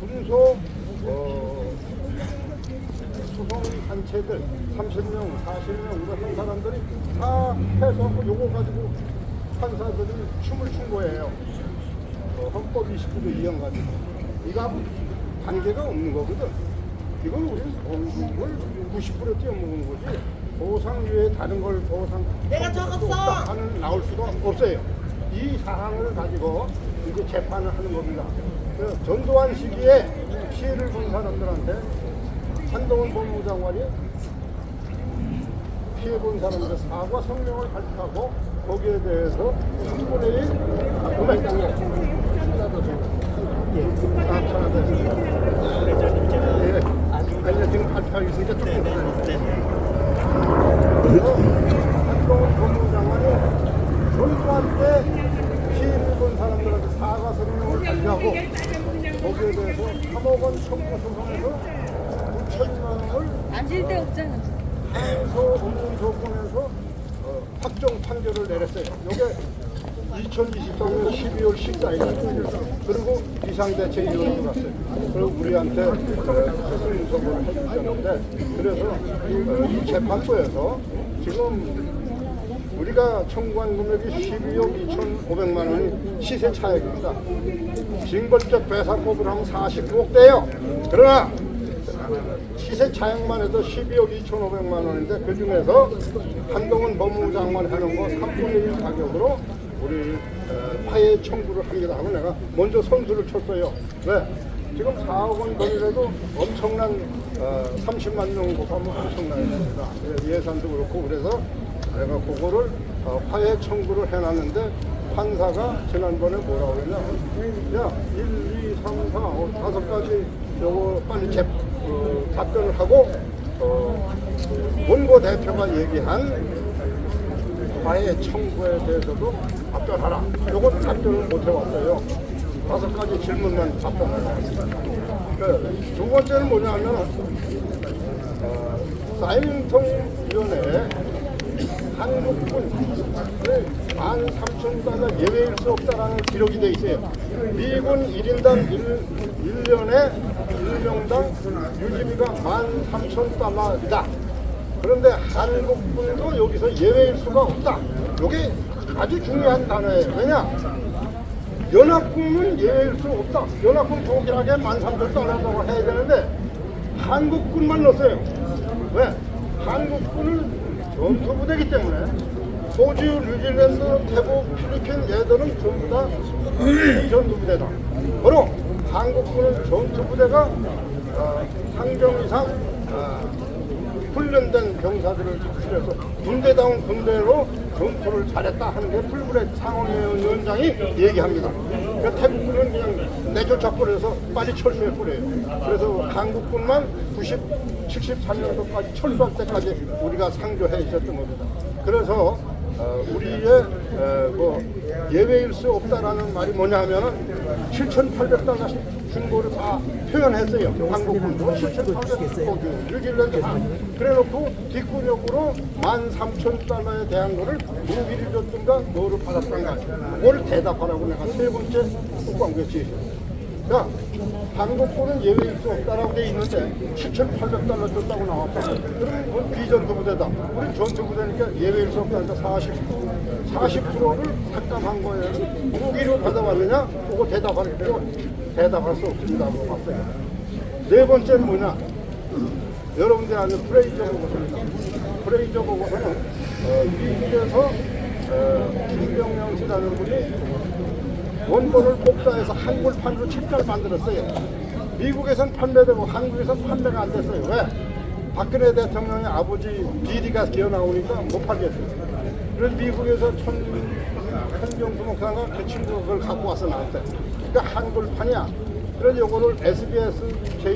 군소 어, 소송 단체들 30명, 40명 이런 사람들이 다 해서 요거 가지고 판사들이 춤을 춘 거예요. 어, 헌법 29조 2형 가지고. 이거하고 관계가 없는 거거든. 이건 우리 원국을 90% 뛰어먹은 거지. 보상 외에 다른 걸 보상 내가 적었어. 하는 나올 수가 없어요. 이 사항을 가지고 이제 재판을 하는 겁니다. 그 전두환 시기에 피해를 본 사람들한테 한동훈 법무장관이 피해 본 사람들 사과 성명을 발표하고 거기에 대해서 3분의 1 금액 아, 전화됐습니다. 예. 아니, 지금 발표하고 있으니까 조금 기다려주세요. 한동훈 법무장관이 전두환 때 피해를 본 사람들한테 사과 성명을 발표하고 거기에 대해서 3억 원 청구 소송에서 9천만 원을 앉을 데 없잖아. 항소 없는 조건에서 어, 확정 판결을 내렸어요. 이게 2023년 12월 14일 그리고 비상대책위원회 갔어요. 그리고 우리한테 어, 스스로 인석을 해주셨는데 그래서 어, 이 재판부에서 지금 우리가 청구한 금액이 12억 2,500만 원이 시세 차익입니다. 징벌적 배상법을 하면 49억 대요. 그러나 시세 차익만 해도 12억 2,500만 원인데 그 중에서 한동훈 법무장관 하는 거 3분의 1 가격으로 우리 어, 파해 청구를 합니다 하면 내가 먼저 선수를 쳤어요. 왜? 지금 4억 원 돈이라도 엄청난 어, 30만 명 곱하면 엄청나게 됩니다. 예, 예산도 그렇고 그래서 내가 그거를 어, 화해 청구를 해놨는데 판사가 지난번에 뭐라고 그랬냐 야 1, 2, 3, 4, 어, 다섯 가지 요거 빨리 재, 어, 답변을 하고 어, 원고 대표가 얘기한 화해 청구에 대해서도 답변하라. 요건 답변을 못 해왔어요. 다섯 가지 질문만 답변을 해왔습니다 그, 두 번째는 뭐냐면 어, 사이밍통 위원회 한국군 만 3천 달러 예외일 수 없다라는 기록이 돼 있어요. 미군 1인당 1, 년에 1명당 유지비가 만 3천 달러이다. 그런데 한국군도 여기서 예외일 수가 없다. 이게 아주 중요한 단어예요. 왜냐? 연합군은 예외일 수 없다. 연합군 동일하게 13,000달러라고 해야 되는데 한국군만 넣었어요. 왜? 한국군은 전투부대이기 때문에 호주, 뉴질랜드, 태국, 필리핀 얘들은 전부 다 전투부대다. 바로 한국군은 전투부대가 어, 상정 이상 어, 훈련된 병사들을 지출해서 군대다운 군대로 전투를 잘했다 하는 게 풀브레 상원위원장이 얘기합니다. 그러니까 태국군은 그냥 내쫓아 버려서 빨리 철수해 버려요. 그래서 한국군만 90, 73년도까지 철수할 때까지 우리가 상조해 있었던 겁니다. 그래서 어, 우리의 어, 뭐 예외일 수 없다라는 말이 뭐냐 하면은 7,800달러씩 준 거를 다 표현했어요. 한국군도 7,800, 뉴질랜드 다. 그래놓고 뒷구역으로 13,000달러에 대한 거를 무기를 줬든가 뭐를 받았던가 그걸 대답하라고 내가 세 번째 국방부에 지시했어요. 야, 한국군은 예외일 수 없다라고 돼 있는데 7,800달러 줬다고 나왔다. 그러면 그건 비전투부대다. 우리 전투부대니까 예외일 수 없다니까 40, 40%를 삭감한 거예요. 무기를 받아왔느냐? 그거 대답할 필요, 대답할 수 없습니다. 하고 봤어요. 네 번째는 뭐냐? 여러분들 아는 프레이저 보고서입니다. 프레이저 보고서는 어, 미국에서 어, 김병영 씨라는 분이 원본을 복사해서 한글판으로 책자를 만들었어요. 미국에선 판매되고 한국에선 판매가 안 됐어요. 왜? 박근혜 대통령의 아버지 비리가 기어 나오니까 못 팔겠어요. 그래서 미국에서 천, 천경수 목사가 그 친구가 그걸 갖고 와서 나왔대. 그러니까 한글판이야. 그래서 요거를 SBS, J,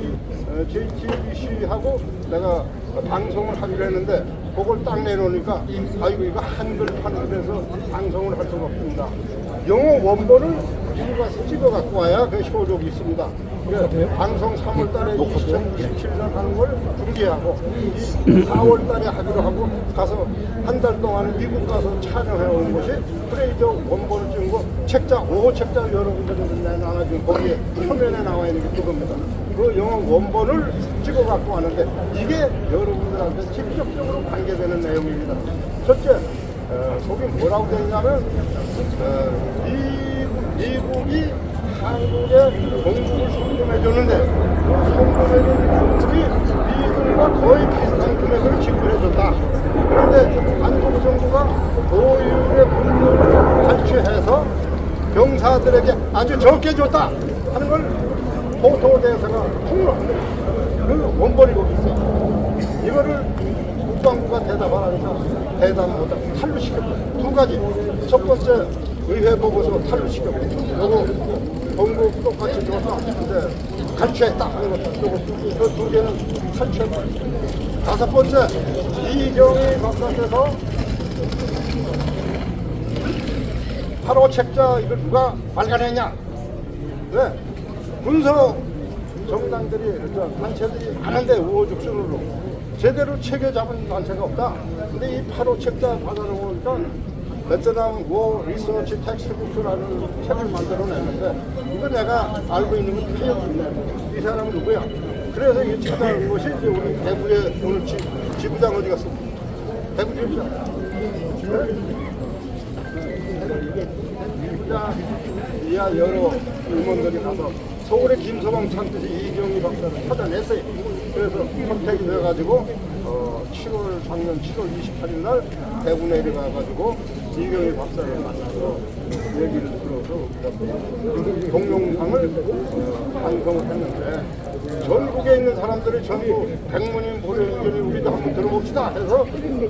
어, JTBC하고 내가 방송을 하기로 했는데 그걸 딱 내놓으니까 아이고 이거 한글판으로 해서 방송을 할 수가 없습니다. 영어 원본을 미국 가서 찍어 갖고 와야 그 효력이 있습니다. 그 방송 3월 달에 2027년 하는 걸 중계하고 이 4월 달에 하기로 하고 가서 한 달 동안 미국 가서 촬영해 온 것이 프레이저 원본을 찍은 거 책자 5호 책자 여러분들이 나눠준 거기에 표면에 나와 있는 게 그겁니다. 그 영화 원본을 찍어 갖고 왔는데 이게 여러분들한테 직접적으로 관계되는 내용입니다. 첫째, 어, 거기 뭐라고 되어 있냐면 어, 미국, 미국이 한국에 공주를 송금해 줬는데 송금해 준 공주이 미국과 거의 비슷한 금액을 지불해 줬다. 그런데 한국 정부가 보유의 분들을 탈취해서 병사들에게 아주 적게 줬다 하는 걸 포토 대사가 폭로합니다. 그 원본이 거기 있어요. 이거를 국방부가 대답을 하니까 대답 못하고 탈루시켰고 두 가지. 첫 번째 의회 보고서 탈루시켰고 요거 전국 똑같이 줘서 이제 갈취했다 하는 것도 그두 개는 탈취했고 다섯 번째 이경희 바깥에서 8호 책자 이걸 누가 발간했냐? 왜 군서 정당들이 저 단체들이 많은데 우호죽순으로 제대로 체계 잡은 단체가 없다. 근데 이 8호 책자 받아놓으니까 베트남 워 리서치 텍스트북스라는 책을 만들어냈는데 이거 내가 알고 있는 건 없네. 이 사람은 누구야? 그래서 이 찾아온 것이 이제 우리 대구의 오늘 지, 지부장 어디 갔어? 대구 지부장. 네? 기자 이하 여러 임원들이 가서 서울의 김서방 창듯이 이경희 박사를 찾아냈어요. 그래서 선택이 돼가지고 어, 7월 작년 7월 28일 날 대구 내려가가지고 이경희 박사를 만나서 얘기를 들어서 그 동영상을 어, 방송을 했는데 전국에 있는 사람들이 전부 백문인 보려주니 우리도 한번 들어봅시다 해서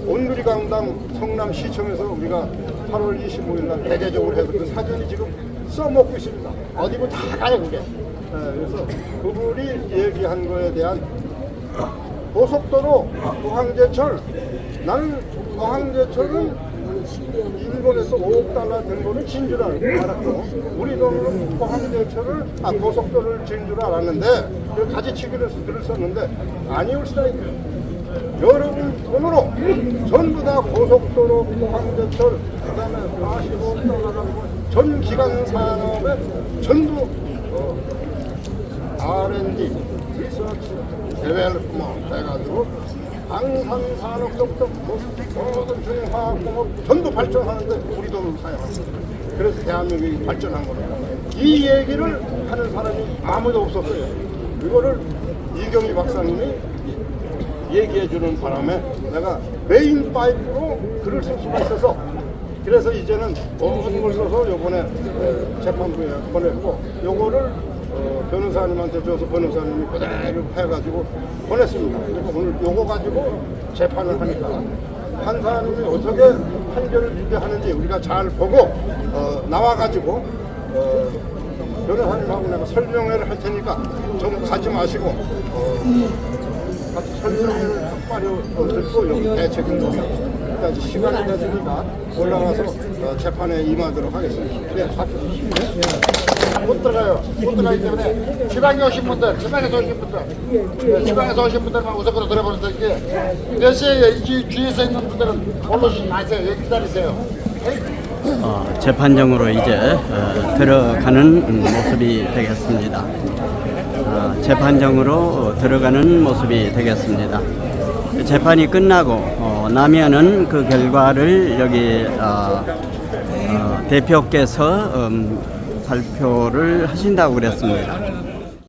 온누리 강당 성남시청에서 우리가 8월 25일 날 대대적으로 해서 그 사전이 지금 써먹고 있습니다. 어디고 다 가요 그게. 예, 그래서 그분이 얘기한 거에 대한 고속도로 포항제철 나는 포항제철은 일본에서 5억 달러 된 거는 진줄 알았고 우리 돈으로 포항제철을 아 고속도로를 진줄 알았는데 그 가지치기를 글을 썼는데 아니올 수도 있고 여러분 돈으로 전부 다 고속도로 포항제철 그다음에 45억 달러라고 전 기간 산업에 전부 어, R&D, 리서치, 데벨롭먼트 해가지고 방산 산업부터 모든 중화학공업 전부 발전하는데 우리 돈을 사용합니다. 그래서 대한민국이 발전한 겁니다. 이 얘기를 하는 사람이 아무도 없었어요. 이거를 이경희 박사님이 얘기해 주는 바람에 내가 메인 파이프로 글을 쓸 수가 있어서 그래서 이제는 모든 걸 써서 요번에 에, 재판부에 보냈고 요거를 어, 변호사님한테 줘서 변호사님이 그대로 해가지고 보냈습니다. 그러니까 오늘 요거 가지고 재판을 하니까 판사님이 어떻게 판결을 유대하는지 우리가 잘 보고 어, 나와가지고 어, 변호사님하고 내가 설명회를 할 테니까 좀 가지 마시고 어, 같이 설명회를 빨리 듣고 여기 대책을 까지 시간이 되니까 올라가서 어, 재판에 임하도록 하겠습니다. 네, 박수 주시면 못 들어가요. 못 들어가기 때문에 지방에 오신 분들, 지방에서 오신 분들, 네, 지방에서 오신 분들만 우선으로 들어보는 게이 뒤에서 있는 분들은 올라오시지 마세요. 여기 기다리세요. 어, 재판정으로 이제 어, 들어가는 모습이 되겠습니다. 어, 재판정으로 들어가는 모습이 되겠습니다. 재판이 끝나고 어, 나면은 그 결과를 여기 어, 어, 대표께서 음, 발표를 하신다고 그랬습니다.